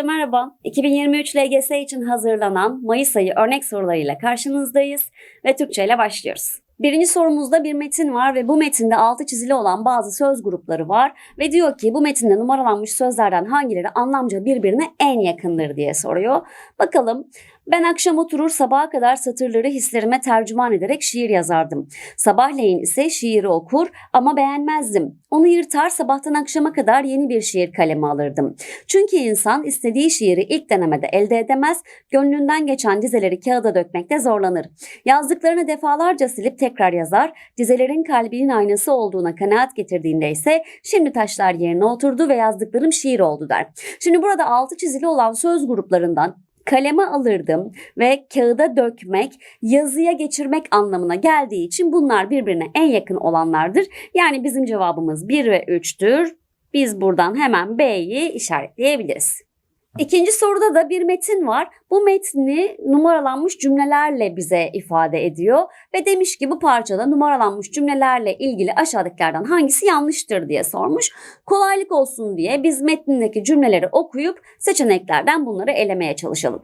Herkese merhaba. 2023 LGS için hazırlanan Mayıs ayı örnek sorularıyla karşınızdayız ve Türkçe ile başlıyoruz. Birinci sorumuzda bir metin var ve bu metinde altı çizili olan bazı söz grupları var ve diyor ki bu metinde numaralanmış sözlerden hangileri anlamca birbirine en yakındır diye soruyor. Bakalım ben akşam oturur sabaha kadar satırları hislerime tercüman ederek şiir yazardım. Sabahleyin ise şiiri okur ama beğenmezdim. Onu yırtar sabahtan akşama kadar yeni bir şiir kalemi alırdım. Çünkü insan istediği şiiri ilk denemede elde edemez, gönlünden geçen dizeleri kağıda dökmekte zorlanır. Yazdıklarını defalarca silip tekrar yazar, dizelerin kalbinin aynası olduğuna kanaat getirdiğinde ise şimdi taşlar yerine oturdu ve yazdıklarım şiir oldu der. Şimdi burada altı çizili olan söz gruplarından kaleme alırdım ve kağıda dökmek, yazıya geçirmek anlamına geldiği için bunlar birbirine en yakın olanlardır. Yani bizim cevabımız 1 ve 3'tür. Biz buradan hemen B'yi işaretleyebiliriz. İkinci soruda da bir metin var. Bu metni numaralanmış cümlelerle bize ifade ediyor ve demiş ki bu parçada numaralanmış cümlelerle ilgili aşağıdakilerden hangisi yanlıştır diye sormuş. Kolaylık olsun diye biz metnindeki cümleleri okuyup seçeneklerden bunları elemeye çalışalım.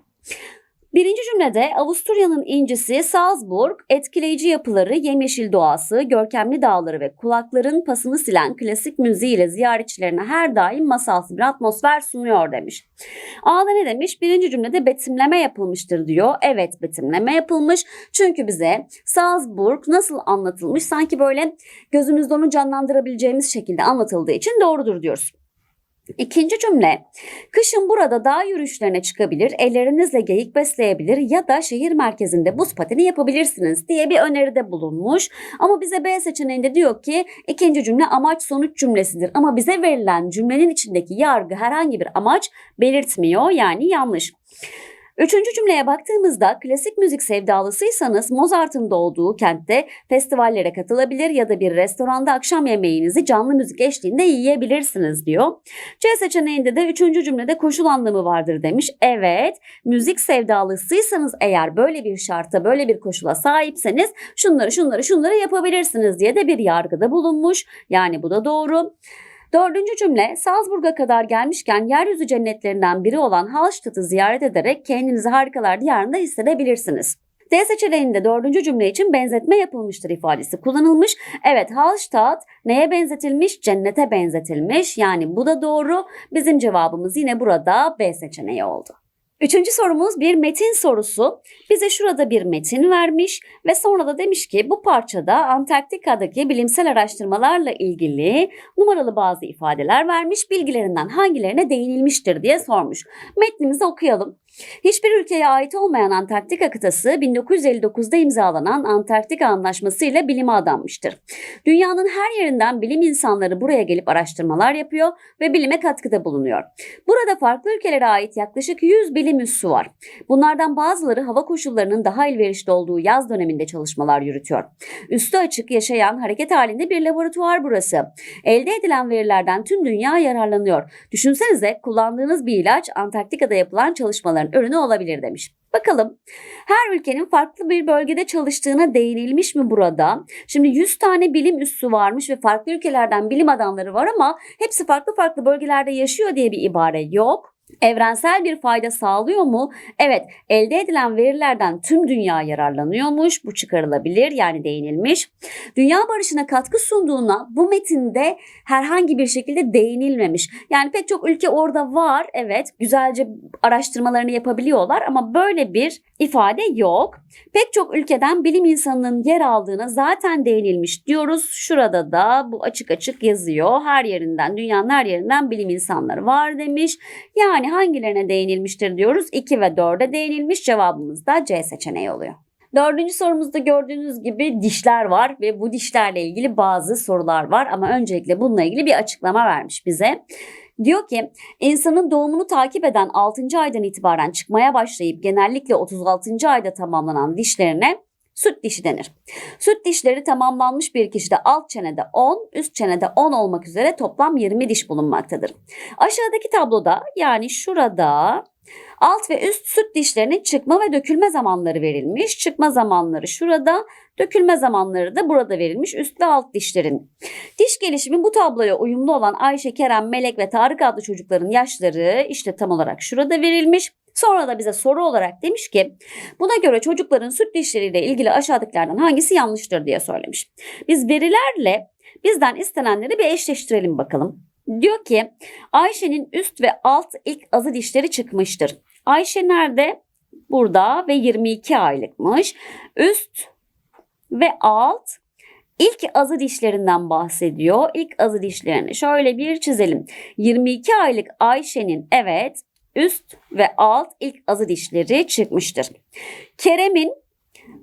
Birinci cümlede Avusturya'nın incisi Salzburg, etkileyici yapıları, yemyeşil doğası, görkemli dağları ve kulakların pasını silen klasik müziğiyle ziyaretçilerine her daim masalsı bir atmosfer sunuyor demiş. A'da ne demiş? Birinci cümlede betimleme yapılmıştır diyor. Evet betimleme yapılmış. Çünkü bize Salzburg nasıl anlatılmış sanki böyle gözümüzde onu canlandırabileceğimiz şekilde anlatıldığı için doğrudur diyoruz. İkinci cümle, kışın burada dağ yürüyüşlerine çıkabilir, ellerinizle geyik besleyebilir ya da şehir merkezinde buz pateni yapabilirsiniz diye bir öneride bulunmuş. Ama bize B seçeneğinde diyor ki ikinci cümle amaç sonuç cümlesidir. Ama bize verilen cümlenin içindeki yargı herhangi bir amaç belirtmiyor yani yanlış. Üçüncü cümleye baktığımızda klasik müzik sevdalısıysanız Mozart'ın doğduğu kentte festivallere katılabilir ya da bir restoranda akşam yemeğinizi canlı müzik eşliğinde yiyebilirsiniz diyor. C seçeneğinde de üçüncü cümlede koşul anlamı vardır demiş. Evet müzik sevdalısıysanız eğer böyle bir şarta böyle bir koşula sahipseniz şunları şunları şunları yapabilirsiniz diye de bir yargıda bulunmuş. Yani bu da doğru. Dördüncü cümle Salzburg'a kadar gelmişken yeryüzü cennetlerinden biri olan Hallstatt'ı ziyaret ederek kendinizi harikalar diyarında hissedebilirsiniz. D seçeneğinde dördüncü cümle için benzetme yapılmıştır ifadesi kullanılmış. Evet Hallstatt neye benzetilmiş? Cennete benzetilmiş. Yani bu da doğru. Bizim cevabımız yine burada B seçeneği oldu. Üçüncü sorumuz bir metin sorusu. Bize şurada bir metin vermiş ve sonra da demiş ki bu parçada Antarktika'daki bilimsel araştırmalarla ilgili numaralı bazı ifadeler vermiş. Bilgilerinden hangilerine değinilmiştir diye sormuş. Metnimizi okuyalım. Hiçbir ülkeye ait olmayan Antarktika kıtası 1959'da imzalanan Antarktika Anlaşması ile bilime adanmıştır. Dünyanın her yerinden bilim insanları buraya gelip araştırmalar yapıyor ve bilime katkıda bulunuyor. Burada farklı ülkelere ait yaklaşık 100 bilim üssü var. Bunlardan bazıları hava koşullarının daha elverişli olduğu yaz döneminde çalışmalar yürütüyor. Üstü açık yaşayan hareket halinde bir laboratuvar burası. Elde edilen verilerden tüm dünya yararlanıyor. Düşünsenize kullandığınız bir ilaç Antarktika'da yapılan çalışmaların ürünü olabilir demiş. Bakalım her ülkenin farklı bir bölgede çalıştığına değinilmiş mi burada? Şimdi 100 tane bilim üssü varmış ve farklı ülkelerden bilim adamları var ama hepsi farklı farklı bölgelerde yaşıyor diye bir ibare yok. Evrensel bir fayda sağlıyor mu? Evet, elde edilen verilerden tüm dünya yararlanıyormuş. Bu çıkarılabilir yani değinilmiş. Dünya barışına katkı sunduğuna bu metinde herhangi bir şekilde değinilmemiş. Yani pek çok ülke orada var. Evet, güzelce araştırmalarını yapabiliyorlar ama böyle bir ifade yok. Pek çok ülkeden bilim insanının yer aldığına zaten değinilmiş diyoruz. Şurada da bu açık açık yazıyor. Her yerinden, dünyanın her yerinden bilim insanları var demiş. Yani hangilerine değinilmiştir diyoruz. 2 ve 4'e değinilmiş cevabımız da C seçeneği oluyor. Dördüncü sorumuzda gördüğünüz gibi dişler var ve bu dişlerle ilgili bazı sorular var ama öncelikle bununla ilgili bir açıklama vermiş bize. Diyor ki insanın doğumunu takip eden 6. aydan itibaren çıkmaya başlayıp genellikle 36. ayda tamamlanan dişlerine süt dişi denir. Süt dişleri tamamlanmış bir kişide alt çenede 10, üst çenede 10 olmak üzere toplam 20 diş bulunmaktadır. Aşağıdaki tabloda yani şurada Alt ve üst süt dişlerinin çıkma ve dökülme zamanları verilmiş. Çıkma zamanları şurada, dökülme zamanları da burada verilmiş üst ve alt dişlerin. Diş gelişimi bu tabloya uyumlu olan Ayşe, Kerem, Melek ve Tarık adlı çocukların yaşları işte tam olarak şurada verilmiş. Sonra da bize soru olarak demiş ki buna göre çocukların süt dişleriyle ilgili aşağıdakilerden hangisi yanlıştır diye söylemiş. Biz verilerle bizden istenenleri bir eşleştirelim bakalım. Diyor ki Ayşe'nin üst ve alt ilk azı dişleri çıkmıştır. Ayşe nerede? Burada ve 22 aylıkmış. Üst ve alt ilk azı dişlerinden bahsediyor. İlk azı dişlerini şöyle bir çizelim. 22 aylık Ayşe'nin evet üst ve alt ilk azı dişleri çıkmıştır. Kerem'in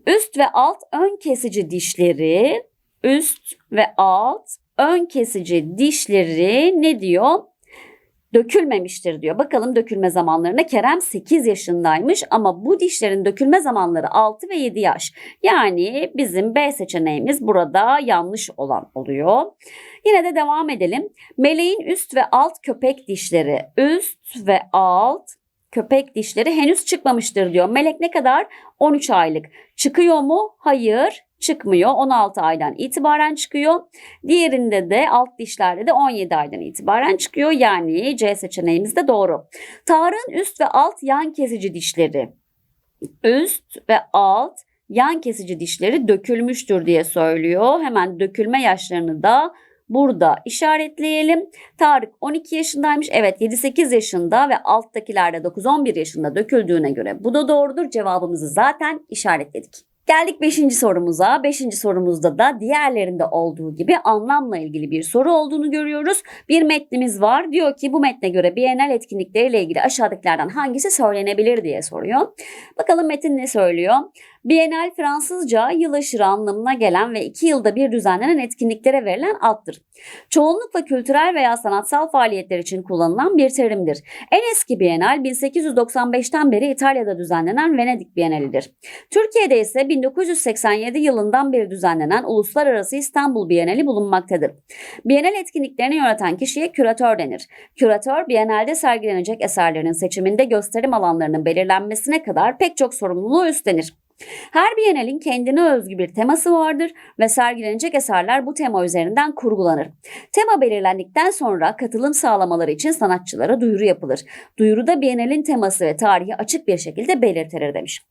üst ve alt ön kesici dişleri, üst ve alt ön kesici dişleri ne diyor? Dökülmemiştir diyor. Bakalım dökülme zamanlarına Kerem 8 yaşındaymış ama bu dişlerin dökülme zamanları 6 ve 7 yaş. Yani bizim B seçeneğimiz burada yanlış olan oluyor. Yine de devam edelim. Meleğin üst ve alt köpek dişleri, üst ve alt köpek dişleri henüz çıkmamıştır diyor. Melek ne kadar? 13 aylık. Çıkıyor mu? Hayır çıkmıyor. 16 aydan itibaren çıkıyor. Diğerinde de alt dişlerde de 17 aydan itibaren çıkıyor. Yani C seçeneğimiz de doğru. Tarık'ın üst ve alt yan kesici dişleri. Üst ve alt yan kesici dişleri dökülmüştür diye söylüyor. Hemen dökülme yaşlarını da burada işaretleyelim. Tarık 12 yaşındaymış. Evet 7-8 yaşında ve alttakilerde 9-11 yaşında döküldüğüne göre bu da doğrudur. Cevabımızı zaten işaretledik. Geldik 5. sorumuza. 5. sorumuzda da diğerlerinde olduğu gibi anlamla ilgili bir soru olduğunu görüyoruz. Bir metnimiz var. Diyor ki bu metne göre Bienal etkinlikleriyle ilgili aşağıdakilerden hangisi söylenebilir diye soruyor. Bakalım metin ne söylüyor? Bienal Fransızca yılaşırı anlamına gelen ve iki yılda bir düzenlenen etkinliklere verilen addır. Çoğunlukla kültürel veya sanatsal faaliyetler için kullanılan bir terimdir. En eski Bienal 1895'ten beri İtalya'da düzenlenen Venedik Bienalidir. Türkiye'de ise 1987 yılından beri düzenlenen Uluslararası İstanbul Bienali bulunmaktadır. Bienal etkinliklerini yöneten kişiye küratör denir. Küratör, Bienalde sergilenecek eserlerin seçiminde gösterim alanlarının belirlenmesine kadar pek çok sorumluluğu üstlenir. Her Bienalin kendine özgü bir teması vardır ve sergilenecek eserler bu tema üzerinden kurgulanır. Tema belirlendikten sonra katılım sağlamaları için sanatçılara duyuru yapılır. Duyuruda Bienalin teması ve tarihi açık bir şekilde belirtilir demiş.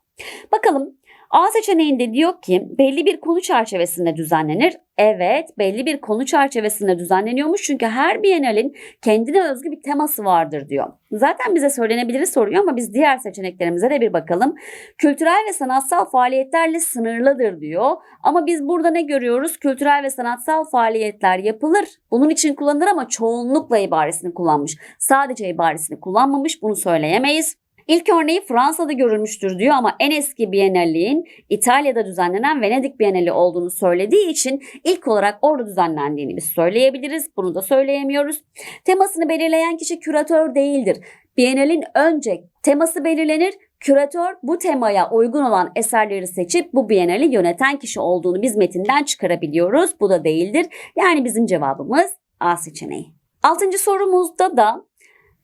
Bakalım A seçeneğinde diyor ki belli bir konu çerçevesinde düzenlenir. Evet belli bir konu çerçevesinde düzenleniyormuş çünkü her Bienalin kendine özgü bir teması vardır diyor. Zaten bize söylenebilir soruyor ama biz diğer seçeneklerimize de bir bakalım. Kültürel ve sanatsal faaliyetlerle sınırlıdır diyor. Ama biz burada ne görüyoruz? Kültürel ve sanatsal faaliyetler yapılır. Bunun için kullanılır ama çoğunlukla ibaresini kullanmış. Sadece ibaresini kullanmamış bunu söyleyemeyiz. İlk örneği Fransa'da görülmüştür diyor ama en eski Bienalin İtalya'da düzenlenen Venedik Bienali olduğunu söylediği için ilk olarak orada düzenlendiğini biz söyleyebiliriz. Bunu da söyleyemiyoruz. Temasını belirleyen kişi küratör değildir. Bienalin önce teması belirlenir. Küratör bu temaya uygun olan eserleri seçip bu Bienali yöneten kişi olduğunu biz metinden çıkarabiliyoruz. Bu da değildir. Yani bizim cevabımız A seçeneği. Altıncı sorumuzda da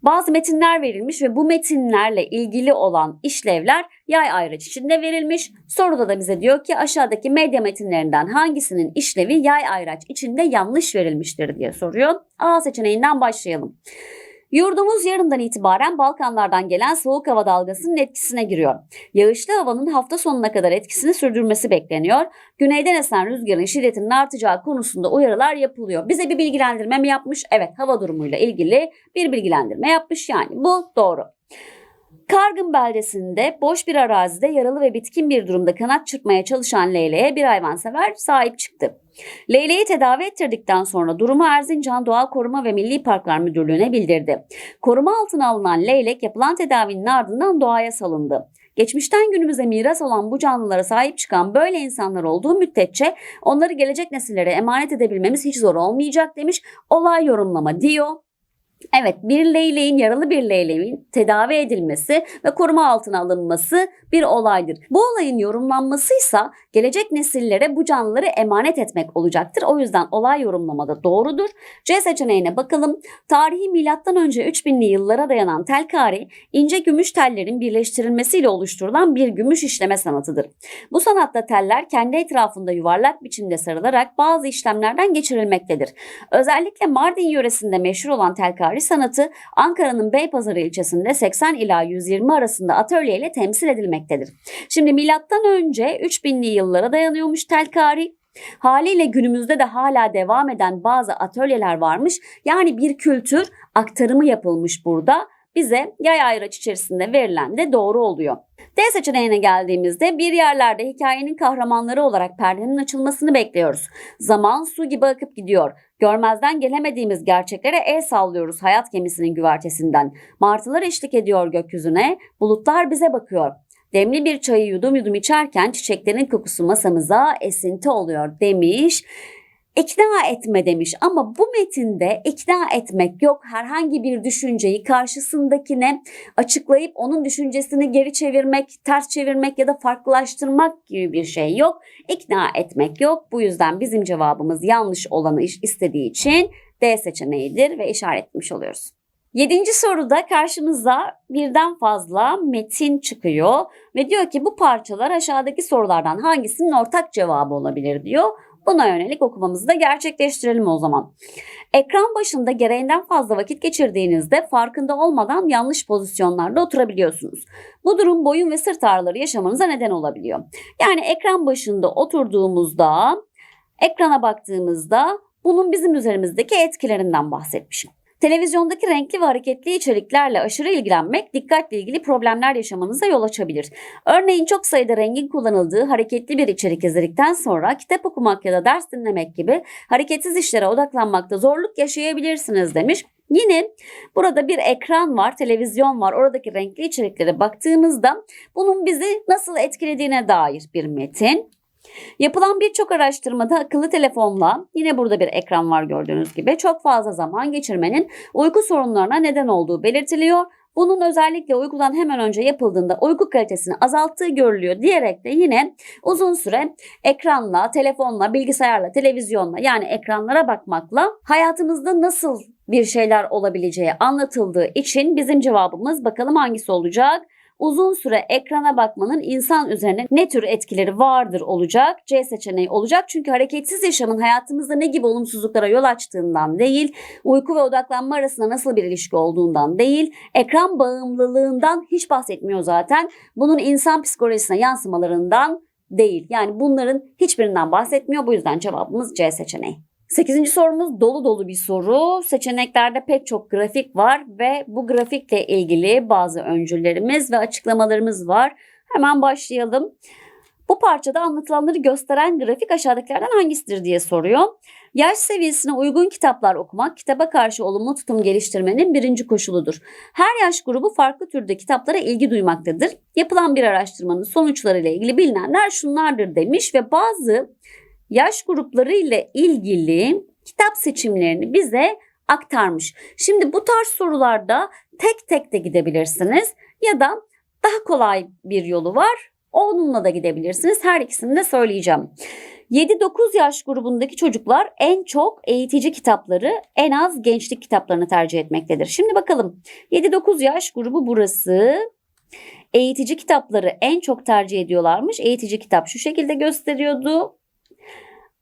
bazı metinler verilmiş ve bu metinlerle ilgili olan işlevler yay ayraç içinde verilmiş. Soruda da bize diyor ki aşağıdaki medya metinlerinden hangisinin işlevi yay ayraç içinde yanlış verilmiştir diye soruyor. A seçeneğinden başlayalım. Yurdumuz yarından itibaren Balkanlardan gelen soğuk hava dalgasının etkisine giriyor. Yağışlı havanın hafta sonuna kadar etkisini sürdürmesi bekleniyor. Güneyden esen rüzgarın şiddetinin artacağı konusunda uyarılar yapılıyor. Bize bir bilgilendirme mi yapmış? Evet hava durumuyla ilgili bir bilgilendirme yapmış yani bu doğru. Kargın beldesinde boş bir arazide yaralı ve bitkin bir durumda kanat çırpmaya çalışan Leyle'ye bir hayvansever sahip çıktı. Leyle'yi tedavi ettirdikten sonra durumu Erzincan Doğal Koruma ve Milli Parklar Müdürlüğü'ne bildirdi. Koruma altına alınan Leylek yapılan tedavinin ardından doğaya salındı. Geçmişten günümüze miras olan bu canlılara sahip çıkan böyle insanlar olduğu müddetçe onları gelecek nesillere emanet edebilmemiz hiç zor olmayacak demiş. Olay yorumlama diyor. Evet bir leyleğin yaralı bir leyleğin tedavi edilmesi ve koruma altına alınması bir olaydır. Bu olayın yorumlanmasıysa gelecek nesillere bu canlıları emanet etmek olacaktır. O yüzden olay yorumlamada doğrudur. C seçeneğine bakalım. Tarihi milattan önce 3000'li yıllara dayanan telkari ince gümüş tellerin birleştirilmesiyle oluşturulan bir gümüş işleme sanatıdır. Bu sanatta teller kendi etrafında yuvarlak biçimde sarılarak bazı işlemlerden geçirilmektedir. Özellikle Mardin yöresinde meşhur olan telkari sanatı Ankara'nın Beypazarı ilçesinde 80 ila 120 arasında atölyeyle temsil edilmektedir. Şimdi milattan önce 3000'li yıllara dayanıyormuş telkari. Haliyle günümüzde de hala devam eden bazı atölyeler varmış. Yani bir kültür aktarımı yapılmış burada. Bize yay ayraç içerisinde verilen de doğru oluyor. D seçeneğine geldiğimizde bir yerlerde hikayenin kahramanları olarak perdenin açılmasını bekliyoruz. Zaman su gibi akıp gidiyor. Görmezden gelemediğimiz gerçeklere el sallıyoruz hayat gemisinin güvertesinden. Martılar eşlik ediyor gökyüzüne, bulutlar bize bakıyor. Demli bir çayı yudum yudum içerken çiçeklerin kokusu masamıza esinti oluyor demiş. İkna etme demiş ama bu metinde ikna etmek yok. Herhangi bir düşünceyi karşısındakine açıklayıp onun düşüncesini geri çevirmek, ters çevirmek ya da farklılaştırmak gibi bir şey yok. İkna etmek yok. Bu yüzden bizim cevabımız yanlış olanı istediği için D seçeneğidir ve işaretlemiş oluyoruz. Yedinci soruda karşımıza birden fazla metin çıkıyor ve diyor ki bu parçalar aşağıdaki sorulardan hangisinin ortak cevabı olabilir diyor. Buna yönelik okumamızı da gerçekleştirelim o zaman. Ekran başında gereğinden fazla vakit geçirdiğinizde farkında olmadan yanlış pozisyonlarda oturabiliyorsunuz. Bu durum boyun ve sırt ağrıları yaşamanıza neden olabiliyor. Yani ekran başında oturduğumuzda, ekrana baktığımızda bunun bizim üzerimizdeki etkilerinden bahsetmişim. Televizyondaki renkli ve hareketli içeriklerle aşırı ilgilenmek dikkatle ilgili problemler yaşamanıza yol açabilir. Örneğin çok sayıda rengin kullanıldığı hareketli bir içerik izledikten sonra kitap okumak ya da ders dinlemek gibi hareketsiz işlere odaklanmakta zorluk yaşayabilirsiniz demiş. Yine burada bir ekran var, televizyon var. Oradaki renkli içeriklere baktığımızda bunun bizi nasıl etkilediğine dair bir metin. Yapılan birçok araştırmada akıllı telefonla yine burada bir ekran var gördüğünüz gibi çok fazla zaman geçirmenin uyku sorunlarına neden olduğu belirtiliyor. Bunun özellikle uykudan hemen önce yapıldığında uyku kalitesini azalttığı görülüyor diyerek de yine uzun süre ekranla, telefonla, bilgisayarla, televizyonla yani ekranlara bakmakla hayatımızda nasıl bir şeyler olabileceği anlatıldığı için bizim cevabımız bakalım hangisi olacak? Uzun süre ekrana bakmanın insan üzerine ne tür etkileri vardır olacak? C seçeneği olacak. Çünkü hareketsiz yaşamın hayatımızda ne gibi olumsuzluklara yol açtığından değil, uyku ve odaklanma arasında nasıl bir ilişki olduğundan değil, ekran bağımlılığından hiç bahsetmiyor zaten. Bunun insan psikolojisine yansımalarından değil. Yani bunların hiçbirinden bahsetmiyor. Bu yüzden cevabımız C seçeneği. Sekizinci sorumuz dolu dolu bir soru. Seçeneklerde pek çok grafik var ve bu grafikle ilgili bazı öncüllerimiz ve açıklamalarımız var. Hemen başlayalım. Bu parçada anlatılanları gösteren grafik aşağıdakilerden hangisidir diye soruyor. Yaş seviyesine uygun kitaplar okumak kitaba karşı olumlu tutum geliştirmenin birinci koşuludur. Her yaş grubu farklı türde kitaplara ilgi duymaktadır. Yapılan bir araştırmanın sonuçları ile ilgili bilinenler şunlardır demiş ve bazı yaş grupları ile ilgili kitap seçimlerini bize aktarmış. Şimdi bu tarz sorularda tek tek de gidebilirsiniz ya da daha kolay bir yolu var. Onunla da gidebilirsiniz. Her ikisini de söyleyeceğim. 7-9 yaş grubundaki çocuklar en çok eğitici kitapları, en az gençlik kitaplarını tercih etmektedir. Şimdi bakalım. 7-9 yaş grubu burası. Eğitici kitapları en çok tercih ediyorlarmış. Eğitici kitap şu şekilde gösteriyordu.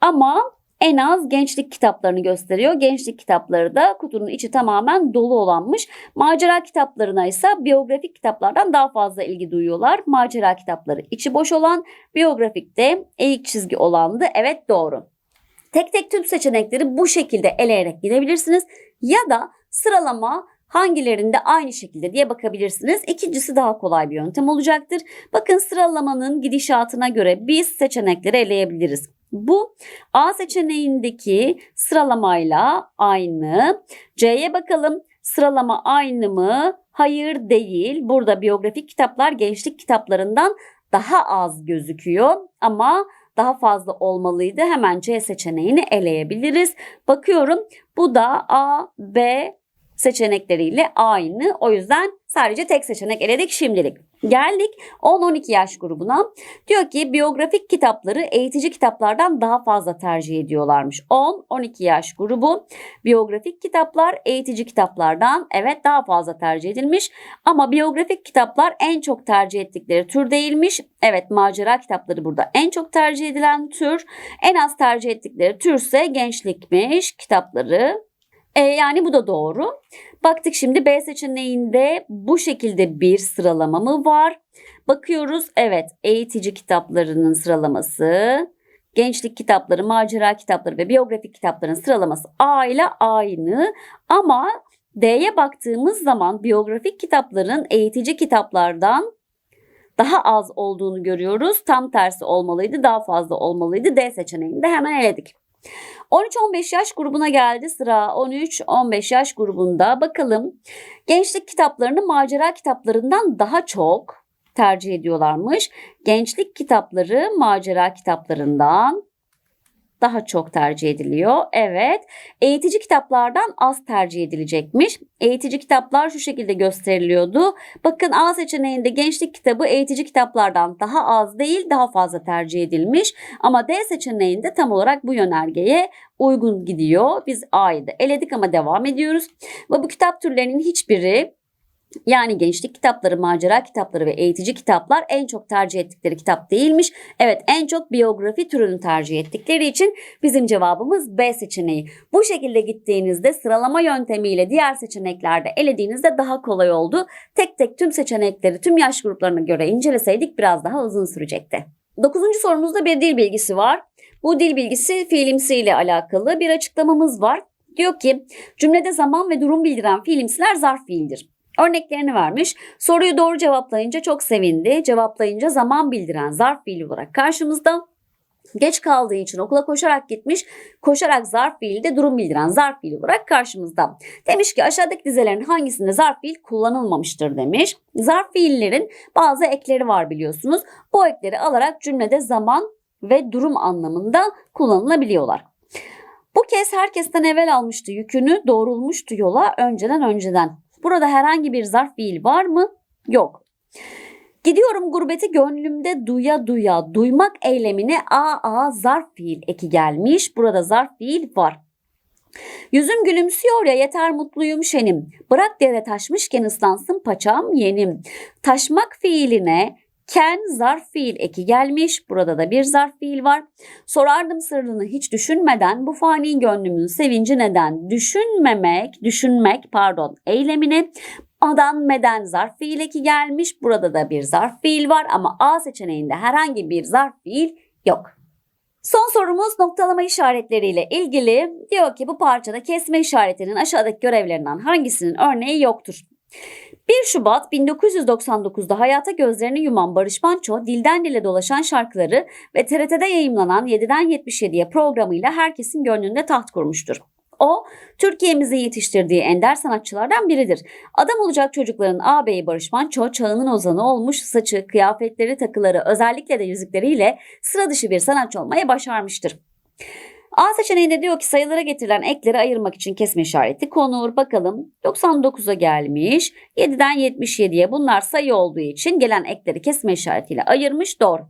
Ama en az gençlik kitaplarını gösteriyor. Gençlik kitapları da kutunun içi tamamen dolu olanmış. Macera kitaplarına ise biyografik kitaplardan daha fazla ilgi duyuyorlar. Macera kitapları içi boş olan, biyografik de eğik çizgi olandı. Evet doğru. Tek tek tüm seçenekleri bu şekilde eleyerek gidebilirsiniz. Ya da sıralama hangilerinde aynı şekilde diye bakabilirsiniz. İkincisi daha kolay bir yöntem olacaktır. Bakın sıralamanın gidişatına göre biz seçenekleri eleyebiliriz. Bu A seçeneğindeki sıralamayla aynı. C'ye bakalım. Sıralama aynı mı? Hayır değil. Burada biyografik kitaplar gençlik kitaplarından daha az gözüküyor ama daha fazla olmalıydı. Hemen C seçeneğini eleyebiliriz. Bakıyorum bu da A, B, seçenekleriyle aynı. O yüzden sadece tek seçenek eledik şimdilik. Geldik 10-12 yaş grubuna. Diyor ki biyografik kitapları eğitici kitaplardan daha fazla tercih ediyorlarmış. 10-12 yaş grubu biyografik kitaplar eğitici kitaplardan evet daha fazla tercih edilmiş. Ama biyografik kitaplar en çok tercih ettikleri tür değilmiş. Evet macera kitapları burada en çok tercih edilen tür. En az tercih ettikleri türse gençlikmiş kitapları. E, yani bu da doğru. Baktık şimdi B seçeneğinde bu şekilde bir sıralama mı var? Bakıyoruz evet eğitici kitaplarının sıralaması, gençlik kitapları, macera kitapları ve biyografik kitapların sıralaması A ile aynı ama D'ye baktığımız zaman biyografik kitapların eğitici kitaplardan daha az olduğunu görüyoruz. Tam tersi olmalıydı, daha fazla olmalıydı. D seçeneğini de hemen eledik. 13-15 yaş grubuna geldi sıra. 13-15 yaş grubunda bakalım gençlik kitaplarını macera kitaplarından daha çok tercih ediyorlarmış. Gençlik kitapları macera kitaplarından daha çok tercih ediliyor. Evet. Eğitici kitaplardan az tercih edilecekmiş. Eğitici kitaplar şu şekilde gösteriliyordu. Bakın A seçeneğinde gençlik kitabı eğitici kitaplardan daha az değil daha fazla tercih edilmiş. Ama D seçeneğinde tam olarak bu yönergeye uygun gidiyor. Biz A'yı da eledik ama devam ediyoruz. Ve bu kitap türlerinin hiçbiri yani gençlik kitapları, macera kitapları ve eğitici kitaplar en çok tercih ettikleri kitap değilmiş. Evet en çok biyografi türünü tercih ettikleri için bizim cevabımız B seçeneği. Bu şekilde gittiğinizde sıralama yöntemiyle diğer seçeneklerde elediğinizde daha kolay oldu. Tek tek tüm seçenekleri tüm yaş gruplarına göre inceleseydik biraz daha uzun sürecekti. Dokuzuncu sorumuzda bir dil bilgisi var. Bu dil bilgisi fiilimsi alakalı bir açıklamamız var. Diyor ki cümlede zaman ve durum bildiren fiilimsiler zarf fiildir. Örneklerini vermiş. Soruyu doğru cevaplayınca çok sevindi. Cevaplayınca zaman bildiren zarf fiil olarak karşımızda. Geç kaldığı için okula koşarak gitmiş. Koşarak zarf fiili de durum bildiren zarf fiil olarak karşımızda. Demiş ki aşağıdaki dizelerin hangisinde zarf fiil kullanılmamıştır demiş. Zarf fiillerin bazı ekleri var biliyorsunuz. Bu ekleri alarak cümlede zaman ve durum anlamında kullanılabiliyorlar. Bu kez herkesten evvel almıştı yükünü, doğrulmuştu yola önceden önceden. Burada herhangi bir zarf fiil var mı? Yok. Gidiyorum gurbeti gönlümde duya duya duymak eylemine a a zarf fiil eki gelmiş. Burada zarf fiil var. Yüzüm gülümsüyor ya yeter mutluyum şenim. Bırak dere taşmışken ıslansın paçam yenim. Taşmak fiiline ken zarf fiil eki gelmiş. Burada da bir zarf fiil var. Sorardım sırrını hiç düşünmeden bu fani gönlümün sevinci neden? Düşünmemek, düşünmek pardon eylemini adan meden zarf fiil eki gelmiş. Burada da bir zarf fiil var ama A seçeneğinde herhangi bir zarf fiil yok. Son sorumuz noktalama işaretleriyle ilgili. Diyor ki bu parçada kesme işaretinin aşağıdaki görevlerinden hangisinin örneği yoktur? 1 Şubat 1999'da hayata gözlerini yuman Barış Manço, dilden dile dolaşan şarkıları ve TRT'de yayımlanan 7'den 77'ye programıyla herkesin gönlünde taht kurmuştur. O, Türkiye'mizin yetiştirdiği ender sanatçılardan biridir. Adam olacak çocukların ağabeyi Barış Manço, çağının ozanı olmuş, saçı, kıyafetleri, takıları, özellikle de yüzükleriyle sıra dışı bir sanatçı olmaya başarmıştır. A seçeneğinde diyor ki sayılara getirilen ekleri ayırmak için kesme işareti konur. Bakalım 99'a gelmiş. 7'den 77'ye bunlar sayı olduğu için gelen ekleri kesme işaretiyle ayırmış. Doğru.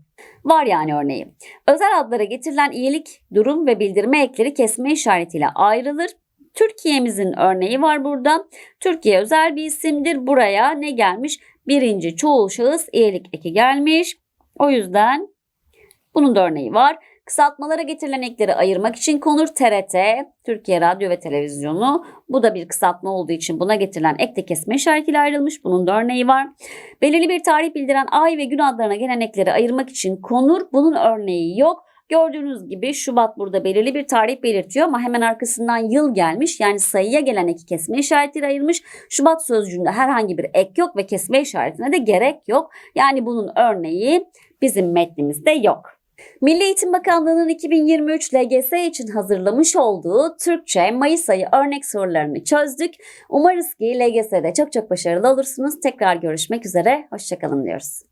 Var yani örneği. Özel adlara getirilen iyilik, durum ve bildirme ekleri kesme işaretiyle ayrılır. Türkiye'mizin örneği var burada. Türkiye özel bir isimdir. Buraya ne gelmiş? Birinci çoğul şahıs iyilik eki gelmiş. O yüzden bunun da örneği var. Kısaltmalara getirilen ekleri ayırmak için konur TRT, Türkiye Radyo ve Televizyonu. Bu da bir kısaltma olduğu için buna getirilen ek de kesme işaretiyle ayrılmış. Bunun da örneği var. Belirli bir tarih bildiren ay ve gün adlarına gelen ekleri ayırmak için konur. Bunun örneği yok. Gördüğünüz gibi Şubat burada belirli bir tarih belirtiyor ama hemen arkasından yıl gelmiş. Yani sayıya gelen eki kesme işaretiyle ayırmış. Şubat sözcüğünde herhangi bir ek yok ve kesme işaretine de gerek yok. Yani bunun örneği bizim metnimizde yok. Milli Eğitim Bakanlığı'nın 2023 LGS için hazırlamış olduğu Türkçe Mayıs ayı örnek sorularını çözdük. Umarız ki LGS'de çok çok başarılı olursunuz. Tekrar görüşmek üzere. Hoşçakalın diyoruz.